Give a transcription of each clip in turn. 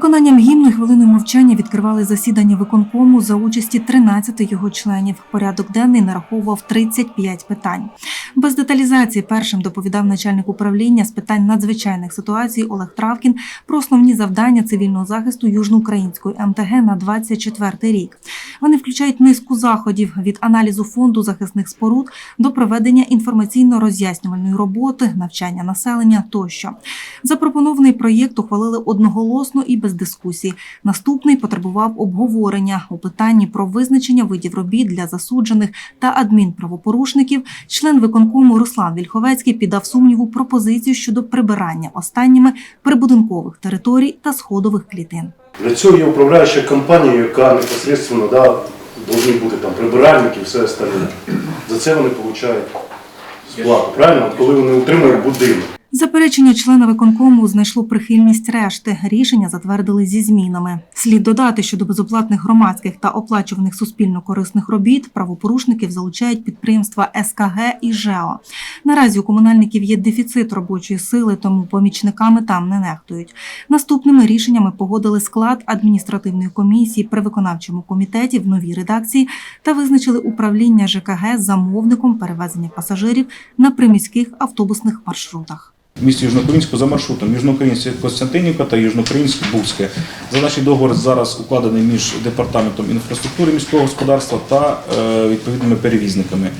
Виконанням гімну хвилиною мовчання відкривали засідання виконкому за участі 13 його членів. Порядок денний нараховував 35 питань. Без деталізації першим доповідав начальник управління з питань надзвичайних ситуацій Олег Травкін про основні завдання цивільного захисту Южноукраїнської МТГ на 24 рік. Вони включають низку заходів від аналізу фонду захисних споруд до проведення інформаційно-роз'яснювальної роботи, навчання населення тощо. Запропонований проєкт ухвалили одноголосно і без дискусій. Наступний потребував обговорення у питанні про визначення видів робіт для засуджених та адмінправопорушників. Член виконкому Руслан Вільховецький піддав сумніву пропозицію щодо прибирання останніми прибудинкових територій та сходових клітин. Для цього є управляюча компанія, яка непосредственно да, повинні бути там прибиральники і все остальне. За це вони отримують сплату, правильно? От Коли вони утримують будинок. Заперечення члена виконкому знайшло прихильність решти. Рішення затвердили зі змінами. Слід додати, що до безоплатних громадських та оплачуваних суспільно корисних робіт правопорушників залучають підприємства СКГ і ЖЕО. Наразі у комунальників є дефіцит робочої сили, тому помічниками там не нехтують. Наступними рішеннями погодили склад адміністративної комісії при виконавчому комітеті в новій редакції та визначили управління ЖКГ замовником перевезення пасажирів на приміських автобусних маршрутах. Місті Южноукраїнську за маршрутом Южноукраїнське Костянтинівка та Южноукраїнське Бузьке. Задачий договор зараз укладений між департаментом інфраструктури міського господарства та е, відповідними перевізниками.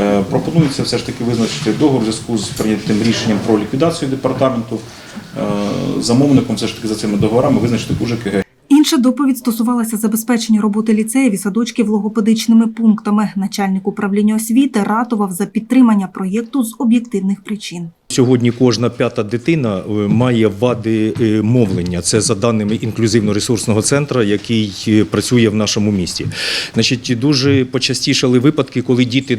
Е, Пропонується все ж таки визначити договор у зв'язку з прийнятим рішенням про ліквідацію департаменту. Е, Замовником все ж таки за цими договорами визначити УЖКГ. Інша доповідь стосувалася забезпечення роботи ліцеїв і садочків логопедичними пунктами. Начальник управління освіти ратував за підтримання проєкту з об'єктивних причин. Сьогодні кожна п'ята дитина е, має вади е, мовлення. Це за даними інклюзивно-ресурсного центру, який е, працює в нашому місті. Значить, дуже почастішали випадки, коли діти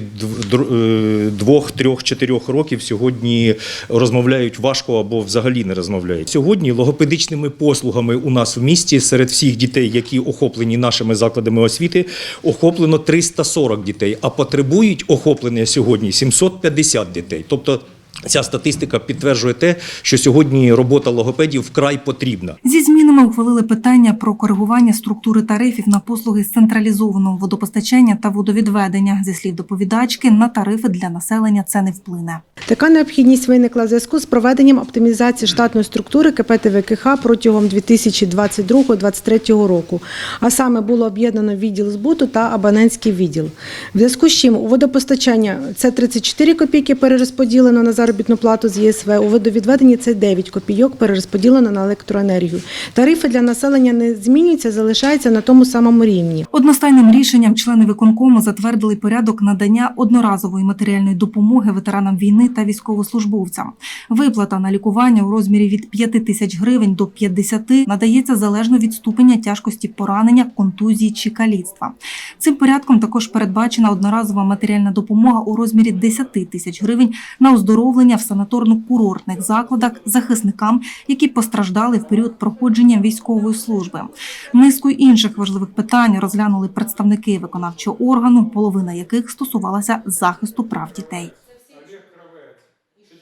двох, трьох, чотирьох років сьогодні розмовляють важко або взагалі не розмовляють. Сьогодні логопедичними послугами у нас в місті серед всіх дітей, які охоплені нашими закладами освіти, охоплено 340 дітей, а потребують охоплення сьогодні 750 дітей. Тобто Ця статистика підтверджує те, що сьогодні робота логопедів вкрай потрібна. Зі змінами ухвалили питання про коригування структури тарифів на послуги з централізованого водопостачання та водовідведення. Зі слів доповідачки, на тарифи для населення це не вплине. Така необхідність виникла в зв'язку з проведенням оптимізації штатної структури КП ТВКХ протягом 2022-2023 року. А саме було об'єднано відділ збуту та абонентський відділ. В зв'язку з чим у водопостачання це 34 копійки перерозподілено на заробітну плату з ЄСВ, у водовідведенні це 9 копійок перерозподілено на електроенергію. Тарифи для населення не змінюються, залишаються на тому самому рівні. Одностайним рішенням члени виконкому затвердили порядок надання одноразової матеріальної допомоги ветеранам війни та військовослужбовцям. Виплата на лікування у розмірі від 5 тисяч гривень до 50 надається залежно від ступеня тяжкості поранення, контузії чи каліцтва. Цим порядком також передбачена одноразова матеріальна допомога у розмірі 10 тисяч гривень на оздоровлення в санаторно-курортних закладах захисникам, які постраждали в період проходження військової служби. Низку інших важливих питань розглянули представники виконавчого органу, половина яких стосувалася захисту прав дітей.